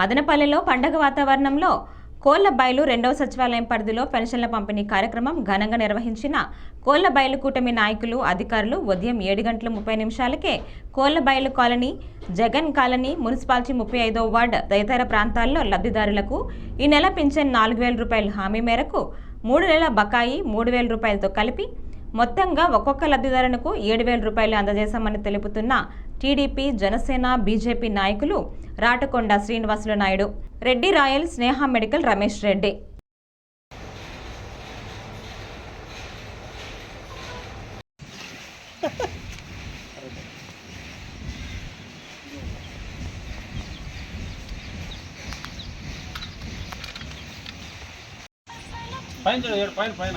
మదనపల్లెలో పండగ వాతావరణంలో కోళ్ళబైలు రెండవ సచివాలయం పరిధిలో పెన్షన్ల పంపిణీ కార్యక్రమం ఘనంగా నిర్వహించిన కోళ్ళబైలు కూటమి నాయకులు అధికారులు ఉదయం ఏడు గంటల ముప్పై నిమిషాలకే Kollabailu colony Jagan colony municipality ముప్పై ఐదో వార్డు తదితర ప్రాంతాల్లో లబ్ధిదారులకు ఈ నెల పింఛన్ నాలుగు వేల రూపాయల హామీ మేరకు మూడు నెలల బకాయి మూడు వేల రూపాయలతో కలిపి మొత్తంగా ఒక్కొక్క లబ్ధిదారులకు ఏడు వేల రూపాయలు అందజేశామని తెలుపుతున్న టీడీపీ జనసేన బీజేపీ నాయకులు రాటకొండ శ్రీనివాసులు నాయుడు రెడ్డి రాయల్ స్నేహ మెడికల్ రమేష్ రెడ్డి. పైన పైన పైన.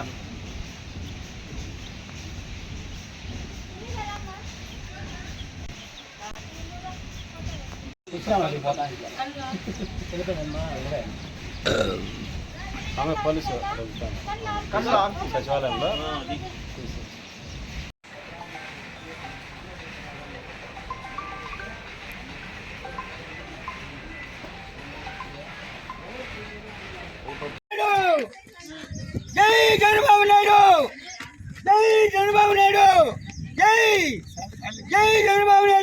ఆమె పోలీసు సచివాలయంలో జై చంద్రబాబు నాయుడు జై చంద్రబాబు నాయుడు జై! జై చంద్రబాబు నాయుడు